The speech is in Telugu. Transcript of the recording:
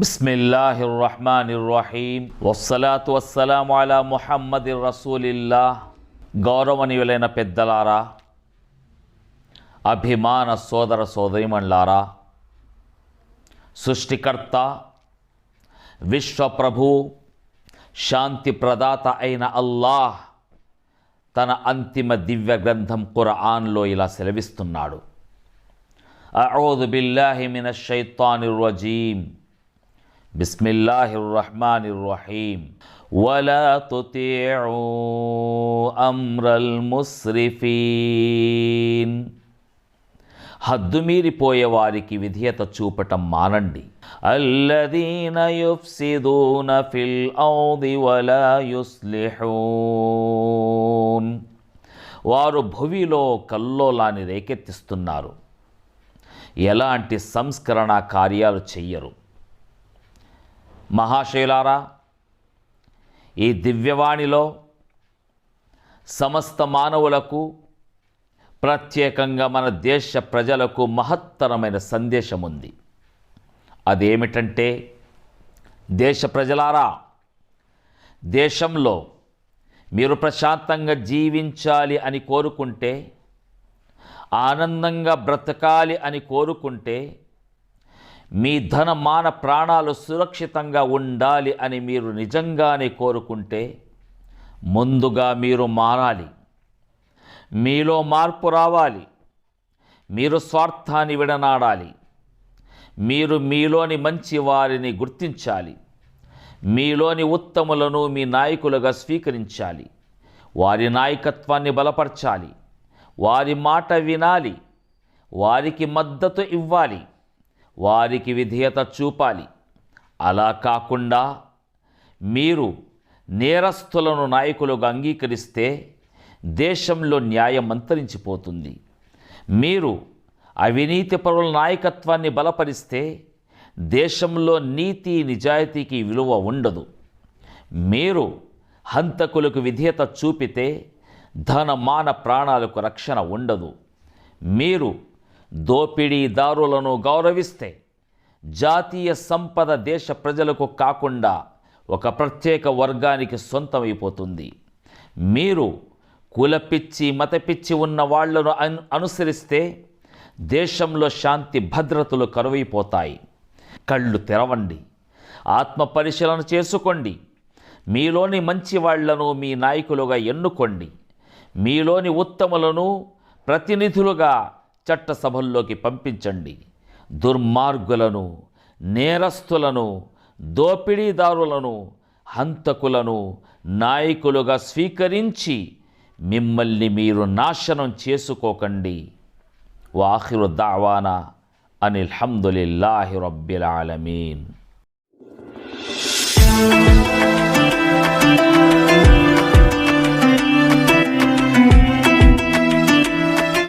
బిస్మిల్లాహిర్ రహమాన్ రహీం వస్సలాతు వస్సలాము అలా ముహమ్మద్ రసూలిల్లా గౌరవనీయులైన పెద్దలారా అభిమాన సోదర సోదరిమణ్లారా సృష్టికర్త విశ్వప్రభు శాంతి ప్రదాత అయిన అల్లాహ్ తన అంతిమ దివ్య గ్రంథం ఖురాన్లో ఇలా సెలవిస్తున్నాడు. అఊదు బిల్లాహి మినష్ షైతానిర్ రజీం బిస్మిల్లాహిర్ రహమానిర్ రహీం వలా తుతిఉ అమ్రల్ ముస్రిఫీన్. హద్దుమీరిపోయే వారికి విధేయత చూపటం మానండి. అల్లదీన యుఫ్సిదూన ఫిల్ ఔది వలా యుస్లిహూన్. వారు భువిలో కల్లోలాన్ని రేకెత్తిస్తున్నారు. ఎలాంటి సంస్కరణ కార్యాలు చెయ్యరు. మహాశైలారా ఈ దివ్యవాణిలో సమస్త మానవులకు ప్రత్యేకంగా మన దేశ ప్రజలకు మహత్తరమైన సందేశం ఉంది అదేమిటంటే దేశ ప్రజలారా దేశంలో మీరు ప్రశాంతంగా జీవించాలి అని కోరుకుంటే ఆనందంగా బ్రతకాలి అని కోరుకుంటే మీ ధన మాన ప్రాణాలు సురక్షితంగా ఉండాలి అని మీరు నిజంగానే కోరుకుంటే ముందుగా మీరు మారాలి. మీలో మార్పు రావాలి. మీరు స్వార్థాన్ని విడనాడాలి. మీరు మీలోని మంచి వారిని గుర్తించాలి. మీలోని ఉత్తములను మీ నాయకులుగా స్వీకరించాలి. వారి నాయకత్వాన్ని బలపరచాలి. వారి మాట వినాలి. వారికి మద్దతు ఇవ్వాలి. వారికి విధేయత చూపాలి. అలా కాకుండా మీరు నేరస్తులను నాయకులుగా అంగీకరిస్తే దేశంలో న్యాయం అంతరించిపోతుంది. మీరు అవినీతి పరుల నాయకత్వాన్ని బలపరిస్తే దేశంలో నీతి నిజాయితీకి విలువ ఉండదు. మీరు హంతకులకు విధేయత చూపితే ధన మాన ప్రాణాలకు రక్షణ ఉండదు. మీరు దోపిడీదారులను గౌరవిస్తే జాతీయ సంపద దేశ ప్రజలకు కాకుండా ఒక ప్రత్యేక వర్గానికి సొంతమైపోతుంది. మీరు కులపిచ్చి మతపిచ్చి ఉన్న వాళ్ళను అను అనుసరిస్తే దేశంలో శాంతి భద్రతలు కరువైపోతాయి. కళ్ళు తెరవండి. ఆత్మ పరిశీలన చేసుకోండి. మీలోని మంచి వాళ్ళను మీ నాయకులుగా ఎన్నుకోండి. మీలోని ఉత్తములను ప్రతినిధులుగా చట్టసభల్లోకి పంపించండి. దుర్మార్గులను నేరస్తులను దోపిడీదారులను హంతకులను నాయకులుగా స్వీకరించి మిమ్మల్ని మీరు నాశనం చేసుకోకండి. వాఖిరు దావానా అనిల్ హమ్దులిల్లాహి రబ్బిల్ ఆలమీన్.